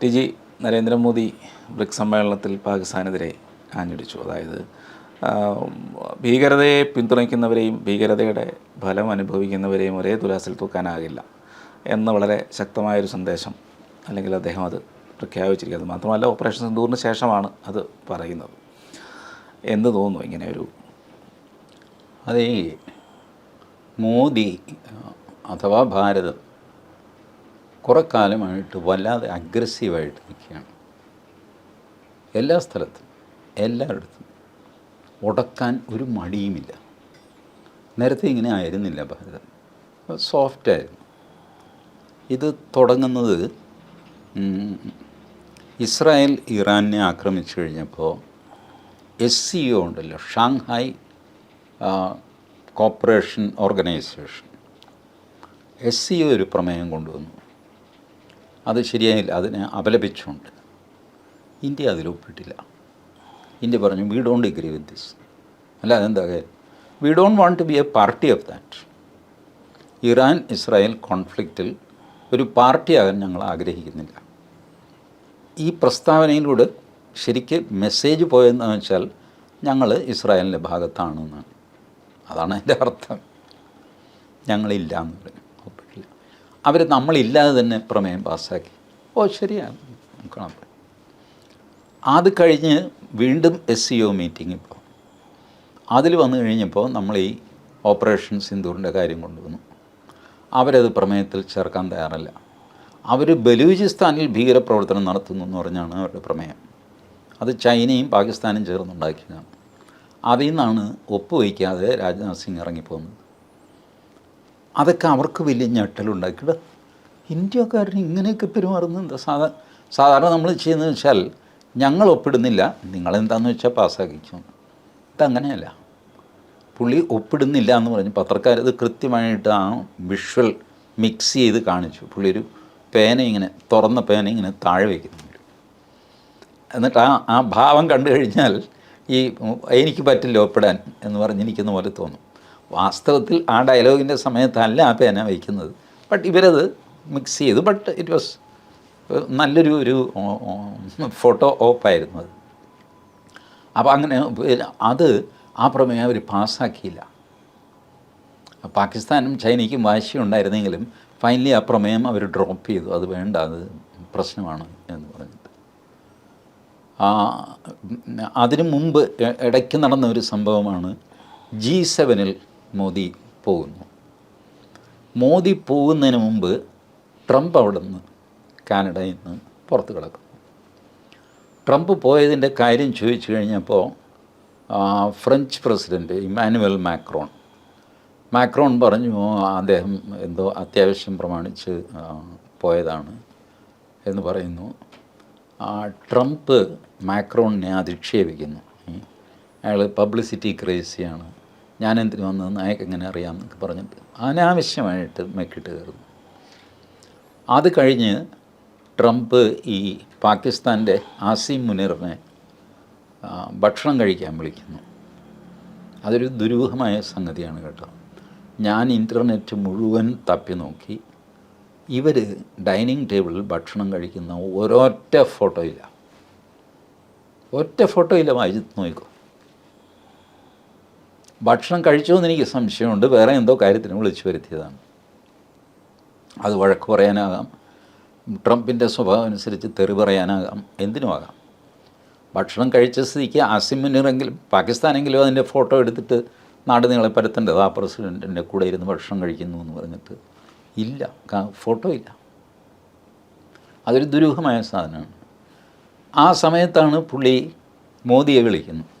T G Narendra Modi BRICS സമ്മേളനത്തിൽ പാകിസ്ഥാനെതിരെ ആഞ്ഞടിച്ചു അതായത് ഭീകരതയെ പിന്തുണയ്ക്കുന്നവരെയും ഭീകരതയുടെ ഫലം അനുഭവിക്കുന്നവരെയും ഒരേ തുലാസിൽ തൂക്കാനാകില്ല എന്ന വളരെ ശക്തമായൊരു സന്ദേശം അല്ലെങ്കിൽ അദ്ദേഹം അത് പ്രഖ്യാപിച്ചിരിക്കുന്നത്. മാത്രമല്ല ഓപ്പറേഷൻ സിന്ദൂറിന് ശേഷമാണ് അത് പറയുന്നത്. എന്ന് തോന്നുന്നു ഇങ്ങനെ ഒരു അതേ മോദി അഥവാ ഭാരതം കുറെ കാലമായിട്ട് വല്ലാതെ അഗ്രസീവായിട്ട് നിൽക്കുകയാണ്. എല്ലാ സ്ഥലത്തും എല്ലായിടത്തും ഉടക്കാൻ ഒരു മടിയുമില്ല. നേരത്തെ ഇങ്ങനെ ആയിരുന്നില്ല ഭാരതം സോഫ്റ്റായിരുന്നു ഇത് തുടങ്ങുന്നത് ഇസ്രായേൽ ഇറാനെ ആക്രമിച്ചു കഴിഞ്ഞപ്പോൾ എസ് സി ഒ ഉണ്ടല്ലോ Shanghai cooperation organisation S C O ഒരു പ്രമേയം കൊണ്ടുവന്നു. അത് ശരിയായില്ല. അതിനെ അപലപിച്ചുകൊണ്ട്. ഇന്ത്യ അതിൽ ഒപ്പിട്ടില്ല ഇന്ത്യ പറഞ്ഞു we don't agree with this അല്ല അതെന്താ കാര്യം? We don't want to be a party of that Iran Israel കോൺഫ്ലിക്റ്റിൽ ഒരു പാർട്ടിയാകാൻ ഞങ്ങൾ ആഗ്രഹിക്കുന്നില്ല. ഈ പ്രസ്താവനയിലൂടെ ശരിക്ക് മെസ്സേജ് പോയെന്ന് വെച്ചാൽ ഞങ്ങൾ ഇസ്രായേലിന്റെ ഭാഗത്താണെന്നാണ്. അതാണ് എന്റെ അർത്ഥം. ഞങ്ങളില്ല എന്ന് പറഞ്ഞു അവർ നമ്മളില്ലാതെ തന്നെ പ്രമേയം പാസ്സാക്കി. ഓ ശരിയാണ്. നോക്കണം അത് കഴിഞ്ഞ് വീണ്ടും എസ് സി ഒ മീറ്റിംഗ് ഇപ്പോൾ അതിൽ വന്നു കഴിഞ്ഞപ്പോൾ നമ്മൾ ഈ ഓപ്പറേഷൻ സിന്ധൂറിന്റെ കാര്യം കൊണ്ടുവന്നു. അവരത് പ്രമേയത്തിൽ ചേർക്കാൻ തയ്യാറല്ല. അവർ ബലൂചിസ്ഥാനിൽ ഭീകരപ്രവർത്തനം നടത്തുന്നു എന്ന് പറഞ്ഞാണ് അവരുടെ പ്രമേയം. അത് ചൈനയും പാകിസ്ഥാനും ചേർന്നുണ്ടാക്കിയതാണ്. അതിൽ നിന്നാണ് ഒപ്പുവയ്ക്കാതെ രാജ്നാഥ് സിംഗ് ഇറങ്ങിപ്പോകുന്നത്. അതൊക്കെ അവർക്ക് വലിയ ഞെട്ടലുണ്ടാക്കിയിട്ട് ഇന്ത്യക്കാരൻ ഇങ്ങനെയൊക്കെ പെരുമാറുന്നത് എന്താ? സാധാ സാധാരണ നമ്മൾ ചെയ്യുന്നത് വെച്ചാൽ ഞങ്ങൾ ഒപ്പിടുന്നില്ല നിങ്ങളെന്താണെന്ന് വെച്ചാൽ പാസ്സാക്കിച്ചു ഇതങ്ങനെയല്ല. പുള്ളി ഒപ്പിടുന്നില്ല എന്ന് പറഞ്ഞ്. പത്രക്കാരത് കൃത്യമായിട്ട് ആ വിഷ്വൽ മിക്സ് ചെയ്ത് കാണിച്ചു. പുള്ളി ഒരു പേന ഇങ്ങനെ തുറന്ന പേന ഇങ്ങനെ താഴെ വയ്ക്കുന്നു എന്നിട്ട് ആ ആ ഭാവം കണ്ടു കഴിഞ്ഞാൽ ഈ എനിക്ക് പറ്റില്ല ഒപ്പിടാൻ എന്ന് പറഞ്ഞിരിക്കുന്ന പോലെ തോന്നും. വാസ്തവത്തിൽ ആ ഡയലോഗിന്റെ സമയത്തല്ല ആ പേന വയ്ക്കുന്നത്. ബട്ട് ഇവരത് മിക്സ് ചെയ്തു. ബട്ട് ഇറ്റ് വാസ് നല്ലൊരു ഒരു ഫോട്ടോ ഓപ്പായിരുന്നു അത്. അപ്പോൾ അങ്ങനെ അത് ആ പ്രമേയം അവർ പാസ്സാക്കിയില്ല. പാകിസ്ഥാനും ചൈനയ്ക്കും വാശി ഉണ്ടായിരുന്നെങ്കിലും ഫൈനലി ആ പ്രമേയം അവർ ഡ്രോപ്പ് ചെയ്തു. അത് വേണ്ട അത് പ്രശ്നമാണ് എന്ന് പറഞ്ഞിട്ട്. അതിനു മുമ്പ് ഇടയ്ക്ക് നടന്ന ഒരു സംഭവമാണ് ജി സെവനിൽ മോദി പോകുന്നു. മോദി പോകുന്നതിന് മുമ്പ് ട്രംപ് അവിടെ നിന്ന് കാനഡയിൽ നിന്ന് പുറത്ത് കിടക്കും ട്രംപ് പോയതിന്റെ കാര്യം ചോദിച്ചു കഴിഞ്ഞപ്പോൾ French president Emmanuel Macron Macron പറഞ്ഞു അദ്ദേഹം എന്തോ അത്യാവശ്യം പ്രമാണിച്ച് പോയതാണ് എന്ന് പറയുന്നു. ട്രംപ് മാക്രോണിനെ അധിക്ഷേപിക്കുന്നു. അയാൾ പബ്ലിസിറ്റി ക്രേസിയാണ്. ഞാൻ എന്തിനു വന്നതെന്ന് അയാൾക്ക് എങ്ങനെ അറിയാം എന്നൊക്കെ പറഞ്ഞിട്ട് അനാവശ്യമായിട്ട് മെക്കിട്ട് കയറുന്നു. അത് കഴിഞ്ഞ് ട്രംപ് ഈ പാകിസ്ഥാന്റെ ആസിം മുനീറിനെ ഭക്ഷണം കഴിക്കാൻ വിളിക്കുന്നു. അതൊരു ദുരൂഹമായ സംഗതിയാണ് കേട്ടോ. ഞാൻ ഇന്റർനെറ്റ് മുഴുവൻ തപ്പി നോക്കി. ഇവർ ഡൈനിങ് ടേബിളിൽ ഭക്ഷണം കഴിക്കുന്ന ഒരൊറ്റ ഫോട്ടോയില്ല. ഒറ്റ ഫോട്ടോയില്ല വായിച്ച് നോക്കൂ ഭക്ഷണം കഴിച്ചോ എന്ന് എനിക്ക് സംശയമുണ്ട്. വേറെ എന്തോ കാര്യത്തിന് വിളിച്ചു വരുത്തിയതാണ്. അത് വഴക്ക് പറയാനാകാം. ട്രംപിന്റെ സ്വഭാവം അനുസരിച്ച് തെറി പറയാനാകാം. എന്തിനുമാകാം ഭക്ഷണം കഴിച്ച സ്ഥിതിക്ക് ആസിം പാകിസ്ഥാനെങ്കിലും അതിന്റെ ഫോട്ടോ എടുത്തിട്ട് നാട് നീളെ പരത്തേണ്ടത്. ആ പ്രസിഡന്റിന്റെ കൂടെ ഇരുന്ന് ഭക്ഷണം കഴിക്കുന്നു എന്ന് പറഞ്ഞിട്ട് ഇല്ല. ഫോട്ടോ ഇല്ല. അതൊരു ദുരൂഹമായ സാധനമാണ്. ആ സമയത്താണ് പുള്ളി മോദിയെ വിളിക്കുന്നത്.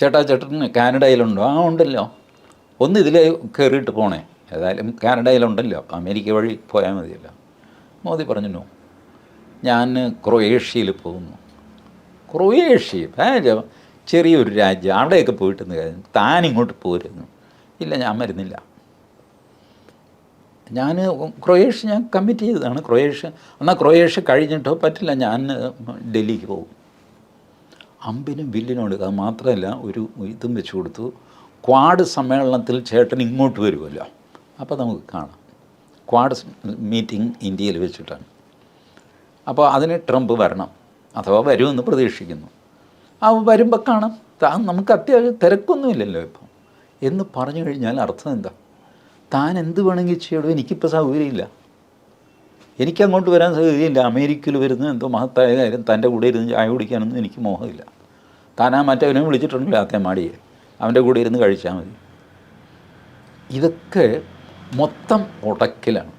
ചേട്ടാ ചേട്ടൻ കാനഡയിലുണ്ടോ? ആ ഉണ്ടല്ലോ. ഒന്ന് ഇതിൽ കയറിയിട്ട് പോണേ. ഏതായാലും കാനഡയിലുണ്ടല്ലോ. അമേരിക്ക വഴി പോയാൽ മതിയല്ലോ. മോദി പറഞ്ഞു "നോ. ഞാൻ ക്രൊയേഷ്യയിൽ പോകുന്നു. ക്രൊയേഷ്യ? ചെറിയൊരു രാജ്യം. അവിടെയൊക്കെ പോയിട്ടെന്ന് കാര്യം? താൻ ഇങ്ങോട്ട് പോരുന്നു. ഇല്ല ഞാൻ മരുന്നില്ല. ഞാൻ ക്രൊയേഷ്യ ഞാൻ കമ്മിറ്റ് ചെയ്തതാണ് ക്രൊയേഷ്യ. എന്നാൽ ക്രൊയേഷ്യ കഴിഞ്ഞിട്ടോ? പറ്റില്ല. ഞാൻ ഡൽഹിക്ക് പോകും. അമ്പിനും വില്ലിനും എടുക്കുക മാത്രമല്ല ഒരു ഇതും വെച്ച് കൊടുത്തു. ക്വാഡ് സമ്മേളനത്തിൽ ചേട്ടൻ ഇങ്ങോട്ട് വരുമല്ലോ. അപ്പോൾ നമുക്ക് കാണാം. ക്വാഡ് മീറ്റിംഗ് ഇന്ത്യയിൽ വെച്ചിട്ടാണ്. അപ്പോൾ അതിന് ട്രംപ് വരണം. അഥവാ വരുമെന്ന് പ്രതീക്ഷിക്കുന്നു. ആ വരുമ്പോൾ കാണാം. നമുക്ക് അത്യാവശ്യം തിരക്കൊന്നുമില്ലല്ലോ ഇപ്പം. എന്ന് പറഞ്ഞു കഴിഞ്ഞാൽ അർത്ഥം എന്താ? താൻ എന്ത് വേണമെങ്കിൽ ചെയ്യണോ? എനിക്കിപ്പോൾ സൗകര്യമില്ല. എനിക്ക് അങ്ങോട്ട് വരാൻ സാധ്യതയില്ല. അമേരിക്കയിൽ വരുന്ന എന്തോ മഹത്തായ കാര്യം തന്റെ കൂടെ ഇരുന്ന് ചായ കുടിക്കാനൊന്നും എനിക്ക് മോഹമില്ല. താനാ മറ്റവനെ വിളിച്ചിട്ടുണ്ടല്ലോ ആ തെമാടിയെ അവന്റെ കൂടെ ഇരുന്ന് കഴിച്ചാൽ മതി. ഇതൊക്കെ മൊത്തം ഉടക്കിലാണ്